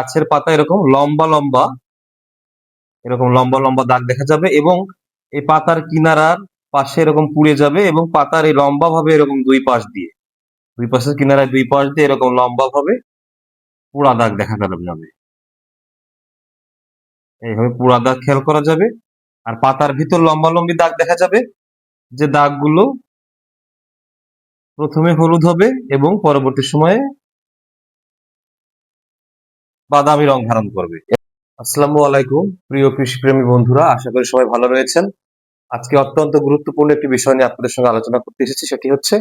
গাছের পাতা এরকম লম্বা লম্বা, এরকম লম্বা লম্বা দাগ দেখা যাবে এবং এই পাতার কিনারার পাশে এরকম পুড়ে যাবে এবং পাতার এই লম্বা ভাবে এরকম দুই পাশ দিয়ে, দুই পাশের কিনারায় দুই পাশ দিয়ে এরকম লম্বা ভাবে পুরা দাগ দেখা যাবে এইভাবে পুরা দাগ খেয়াল করা যাবে। আর পাতার ভিতর লম্বা লম্বি দাগ দেখা যাবে, যে দাগগুলো প্রথমে হলুদ হবে এবং পরবর্তী সময়ে বাদামি রং ধারণ করবে। আসসালামু আলাইকুম, প্রিয় কৃষিপ্রেমী বন্ধুরা, আশা করি সবাই ভালো রয়েছেন। আজকে অত্যন্ত গুরুত্বপূর্ণ একটি বিষয় নিয়ে আপনাদের সঙ্গে আলোচনা করতে এসেছি, সেটি হচ্ছে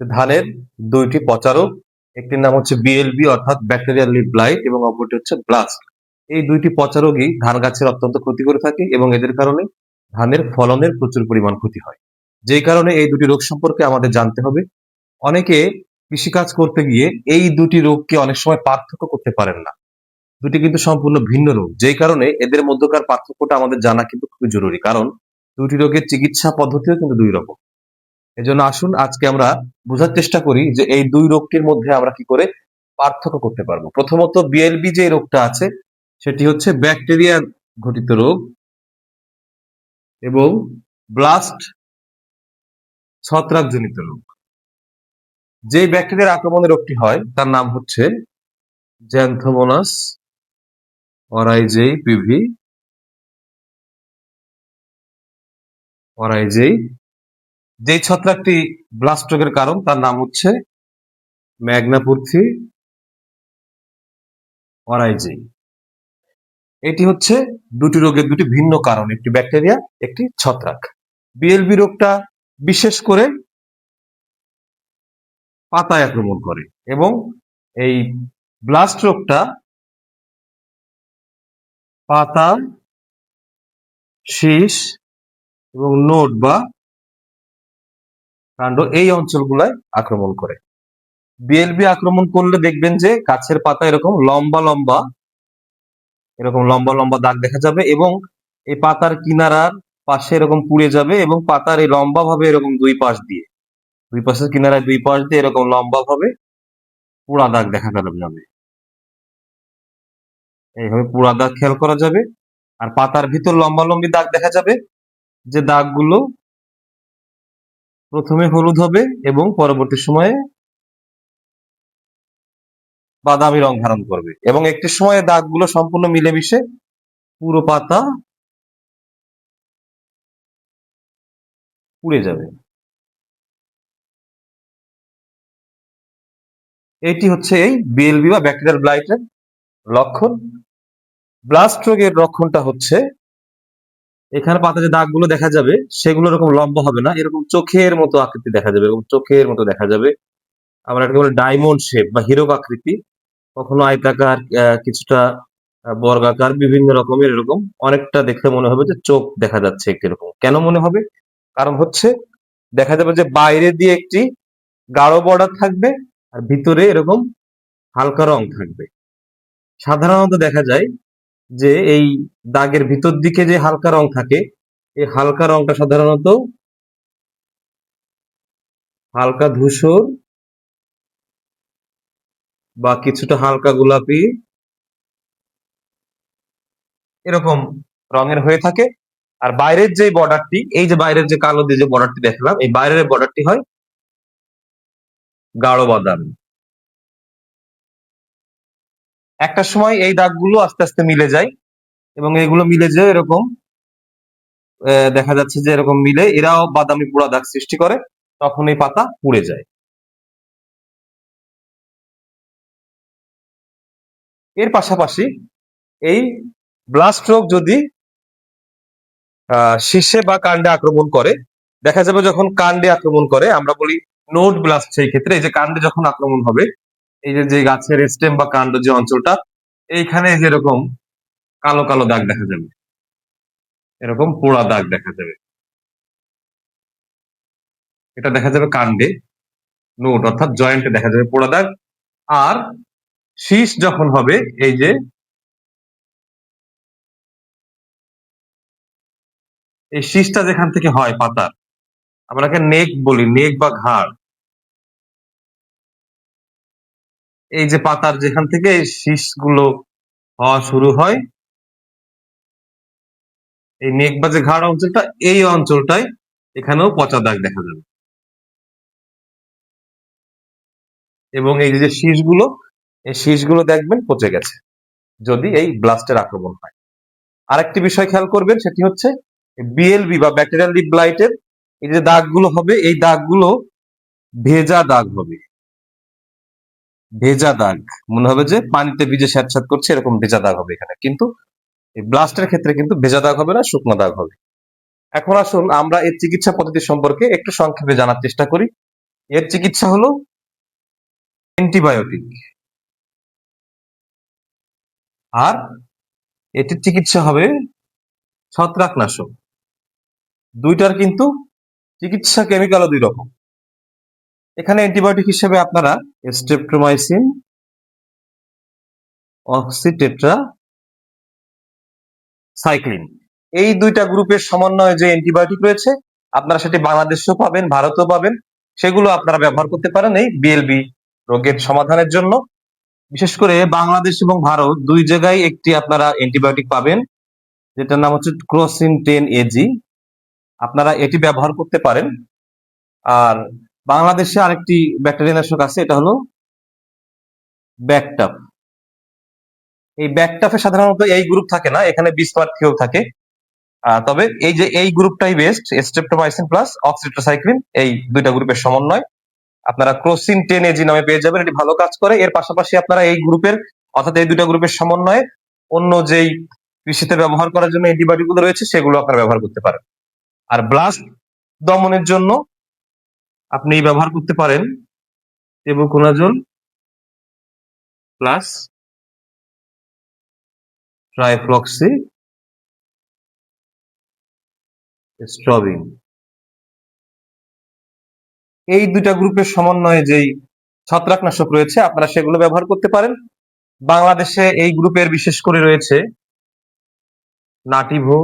ধানের দুইটি পচারক, একটির নাম হচ্ছে বিএলবি অর্থাৎ ব্যাকটেরিয়াল লিভ ব্লাইট এবং অপরটি হচ্ছে ব্লাস্ট এই দুইটি পচারোগই ধান গাছের অত্যন্ত ক্ষতি করে থাকে এবং এদের কারণে ধানের ফলনের প্রচুর পরিমাণ ক্ষতি হয়। যেই কারণে এই দুটি রোগ সম্পর্কে আমাদের জানতে হবে। অনেকে কৃষিকাজ করতে গিয়ে এই দুটি রোগকে অনেক সময় পার্থক্য করতে পারেন না। দুটি কিন্তু সম্পূর্ণ ভিন্ন রোগ। যেই কারণে এদের মধ্যকার পার্থক্যটা আমাদের জানা কিন্তু খুবই জরুরি। কারণ দুটি রোগের চিকিৎসা পদ্ধতিও কিন্তু দুই রকম। এজন্য আসুন আজকে আমরা বোঝার চেষ্টা করি যে এই দুই রোগটির মধ্যে আমরা কি করে পার্থক্য করতে পারব। প্রথমত বিএলবি যে রোগটা আছে, সেটি হচ্ছে ব্যাকটেরিয়া ঘটিত রোগ এবং ব্লাস্ট ছত্রাকজনিত রোগ। যে ব্যাকটেরিয়ার আক্রমণে রোগটি হয়, তার নাম হচ্ছে জ্যান্থোমোনাস অরাইজেই পিভি অরাইজেই যেই ছত্রাকটি ব্লাস্ট রোগের কারণ, তার নাম হচ্ছে ম্যাগনাপুর্থি অরাইজেই এটি হচ্ছে দুটি রোগের দুটি ভিন্ন কারণ, একটি ব্যাকটেরিয়া, একটি ছত্রাক। বিএলবি রোগটা বিশেষ করে পাতায় আক্রমণ করে এবং এই ব্লাস্ট রোগটা পাতা, শীষ এবং নোট বা কাণ্ড এই অঞ্চলগুলায় আক্রমণ করে। বিএলবি আক্রমণ করলে দেখবেন যে গাছের পাতা এরকম লম্বা লম্বা, এরকম লম্বা লম্বা দাগ দেখা যাবে এবং এই পাতার কিনারার পাশে এরকম পুড়ে যাবে এবং পাতার এই লম্বা ভাবে এরকম দুই পাশ দিয়ে, দুই পাশের কিনারায় দুই পাশ দিয়ে এরকম লম্বা ভাবে পুরা দাগ দেখা যাবে। এইভাবে পুরা দাগ খেয়াল করা যাবে। আর পাতার ভিতর লম্বা লম্বি দাগ দেখা যাবে। যে দাগগুলো প্রথমে হলুদ হবে এবং পরবর্তী সময়ে বাদামি রং ধারণ করবে। এবং একটি সময়ে দাগগুলো সম্পূর্ণ মিলেমিশে পুরো পাতা পুড়ে যাবে। এটি হচ্ছে এই বিএলবি বা ব্যাকটেরিয়াল ব্লাইটের লক্ষণ। ব্লাস্ট রোগের লক্ষণটা হচ্ছে এখানে পাতা যে দাগগুলো দেখা যাবে, সেগুলো এরকম লম্বা হবে না, এরকম চোখের মতো আকৃতি দেখা যাবে এবং চোখের মতো দেখা যাবে। আমরা এটাকে বলে ডায়মন্ড শেপ বা হিরোক আকৃতি। কখনো আয়তাকার কিছুটা বর্গাকার, বিভিন্ন রকমের এরকম অনেকটা দেখে মনে হবে যে চোখ দেখা যাচ্ছে একটি এরকম। কেন মনে হবে? কারণ হচ্ছে দেখা যাবে যে বাইরে দিয়ে একটি গাঢ় বর্ডার থাকবে আর ভিতরে এরকম হালকা রং থাকবে। সাধারণত দেখা যায় যে এই দাগের ভিতর দিকে যে হালকা রং থাকে, এই হালকা রংটা সাধারণত হালকা ধূসর বা কিছুটা হালকা গোলাপি এরকম রঙের হয়ে থাকে। আর বাইরের যে বর্ডারটি, এই যে বাইরের যে কালো দিয়ে যে বর্ডারটি দেখলাম, এই বাইরের বর্ডারটি হয় গাঢ় বাদামি। একটা সময় এই দাগগুলো আস্তে আস্তে মিলে যায় এবং এগুলো মিলে যে এরকম দেখা যাচ্ছে যে এরকম মিলে এরাও বাদামি পোড়া দাগ সৃষ্টি করে, তখন এই পাতা পুড়ে যায়। এর পাশাপাশি এই ব্লাস্ট রোগ যদি শীর্ষে বা কাণ্ডে আক্রমণ করে, দেখা যাবে যখন কাণ্ডে আক্রমণ করে, আমরা বলি নোট ব্লাস্ট সেই ক্ষেত্রে, এই যে কাণ্ডে যখন আক্রমণ হবে এই যে গাছের স্টেম বা কাণ্ড যে অঞ্চলটা, এইখানে যেরকম কালো কালো দাগ দেখা যাবে, এরকম পোড়া দাগ দেখা যাবে। এটা দেখা যাবে কাণ্ডে, নোট, অর্থাৎ জয়েন্টে দেখা যাবে পোড়া দাগ। আর শীষ যখন হবে, এই যে, এই শীষটা যেখান থেকে হয় পাতার আমরাকে নেক বলি, নেক বা ঘাড়। এই যে পাতার যেখান থেকে শীষগুলো হওয়া শুরু হয়, এই যে ঘাড় অঞ্চলটা এই অঞ্চলটায় এখানেও পচা দাগ দেখা যাবে। এবং এই যে শীষগুলো, এই শীষগুলো দেখবেন পচে গেছে, যদি এই ব্লাস্টের আক্রমণ হয়। আরেকটি বিষয় খেয়াল করবেন, সেটি হচ্ছে বিএলবি বা ব্যাকটেরিয়াল লিপ ব্লাইটের এই যে দাগগুলো হবে, এই দাগগুলো ভেজা দাগ হবে। ভেজা দাগ। মনে হবে যে পানিতে ভিজে স্যাঁতস্যাঁত করছে, এরকম ভেজা দাগ হবে এখানে। কিন্তু এই ব্লাস্টের ক্ষেত্রে কিন্তু ভেজা দাগ হবে না, শুকনো দাগ হবে। এখন আসুন, আমরা এর চিকিৎসা পদ্ধতি সম্পর্কে একটু সংক্ষেপে জানার চেষ্টা করি। এর চিকিৎসা হলো অ্যান্টিবায়োটিক। আর এটির চিকিৎসা হবে ছত্রাকনাশক। দুইটার কিন্তু চিকিৎসা কেমিক্যালও দুই রকম। এখানে অ্যান্টিবায়োটিক হিসেবে আপনারা স্ট্রেপ্টোমাইসিন অক্সিটেট্রা সাইক্লিন এই দুইটা গ্রুপের সমন্বয়ে যে অ্যান্টিবায়োটিক রয়েছে, আপনারা সেটি বাংলাদেশেও পাবেন, ভারতেও পাবেন। সেগুলো আপনারা ব্যবহার করতে পারেন এই বিএলবি রোগের সমাধানের জন্য। বিশেষ করে বাংলাদেশ এবং ভারত দুই জায়গায় একটি আপনারা অ্যান্টিবায়োটিক পাবেন, যেটার নাম হচ্ছে ক্রোসিন টেন এজি আপনারা এটি ব্যবহার করতে পারেন। আর বাংলাদেশে আরেকটি ব্যাকটেরিয়ানাশক আছে, এটা হলো ব্যাকটাপ এই ব্যাকটাপে সাধারণত এই গ্রুপ থাকে না, এখানে বিষ প্রার্থীও থাকে। তবে এই যে এই গ্রুপটাই বেস্ট স্ট্রেপ্টোমাইসিন প্লাস অক্সিট্রোসাইক্লিন এই দুইটা গ্রুপের সমন্বয়। আপনারা ক্রোসিন টেন এজি নামে পেয়ে যাবেন, এটি ভালো কাজ করে। এর পাশাপাশি আপনারা এই গ্রুপের অর্থাৎ এই দুইটা গ্রুপের সমন্বয়ে অন্য যেই কৃষিতে ব্যবহার করার জন্য অ্যান্টিবায়োটিকগুলো রয়েছে, সেগুলো আপনারা ব্যবহার করতে পারেন। আর ব্লাস্ট দমনের জন্য আপনি ব্যবহার করতে পারেন টেবুকোনাজোল প্লাস ট্রাইফ্লক্সি স্ট্রবিং এই দুইটা গ্রুপের সমন্বয়ে যেই ছত্রাকনাশক রয়েছে, আপনারা সেগুলো ব্যবহার করতে পারেন। বাংলাদেশে এই গ্রুপের বিশেষ করে রয়েছে নাটিভো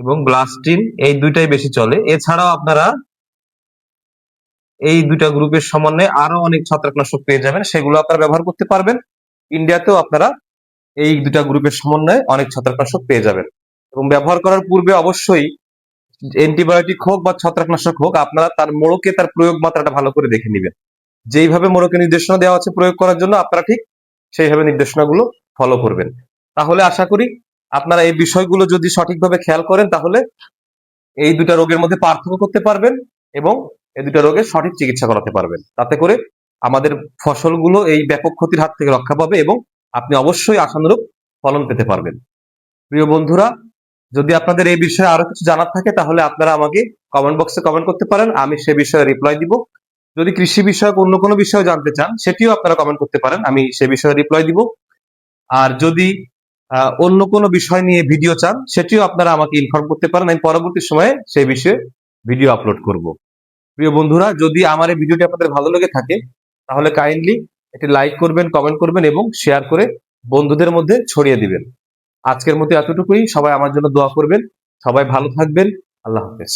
এবং ব্লাস্টিন এই দুইটাই বেশি চলে। এছাড়াও আপনারা এই দুইটা গ্রুপের সমন্বয়ে আরও অনেক ছত্রাকনাশক পেয়ে যাবেন, সেগুলো আপনারা ব্যবহার করতে পারবেন। ইন্ডিয়াতেও আপনারা এই দুইটা গ্রুপের সমন্বয়ে অনেক ছত্রাকনাশক পেয়ে যাবেন। এবং ব্যবহার করার পূর্বে অবশ্যই অ্যান্টিবায়োটিক হোক বা ছত্রাকনাশক হোক, আপনারা তার মোড়কে তার প্রয়োগ মাত্রাটা ভালো করে দেখে নেবেন। যেইভাবে মোড়কে নির্দেশনা দেওয়া আছে প্রয়োগ করার জন্য আপনারা ঠিক সেইভাবে নির্দেশনাগুলো ফলো করবেন। তাহলে আশা করি আপনারা এই বিষয়গুলো যদি সঠিকভাবে খেয়াল করেন, তাহলে এই দুটা রোগের মধ্যে পার্থক্য করতে পারবেন এবং এই দুটা রোগের সঠিক চিকিৎসা করাতে পারবেন। তাতে করে আমাদের ফসলগুলো এই ব্যাপক ক্ষতির হাত থেকে রক্ষা পাবে এবং আপনি অবশ্যই আশানুরূপ ফলন পেতে পারবেন। প্রিয় বন্ধুরা, যদি আপনাদের এই বিষয়ে আরও কিছু জানার থাকে, তাহলে আপনারা আমাকে কমেন্ট বক্সে কমেন্ট করতে পারেন, আমি সে বিষয়ে রিপ্লাই দিব। যদি কৃষি বিষয়ক অন্য কোনো বিষয় জানতে চান, সেটিও আপনারা কমেন্ট করতে পারেন, আমি সে বিষয়ে রিপ্লাই দিব। আর যদি অন্য কোনো বিষয় নিয়ে ভিডিও চান, সেটিও আপনারা আমাকে ইনফর্ম করতে পারেন। আমি পরবর্তী সময়ে সেই বিষয়ে ভিডিও আপলোড করব। প্রিয় বন্ধুরা, যদি আমার এই ভিডিওটি আপনাদের ভালো লেগে থাকে, তাহলে কাইন্ডলি এটি লাইক করবেন কমেন্ট করবেন এবং শেয়ার করে বন্ধুদের মধ্যে ছড়িয়ে দিবেন। আজকের মতো এতটুকুই। সবাই আমার জন্য দোয়া করবেন। সবাই ভালো থাকবেন। আল্লাহ হাফেজ।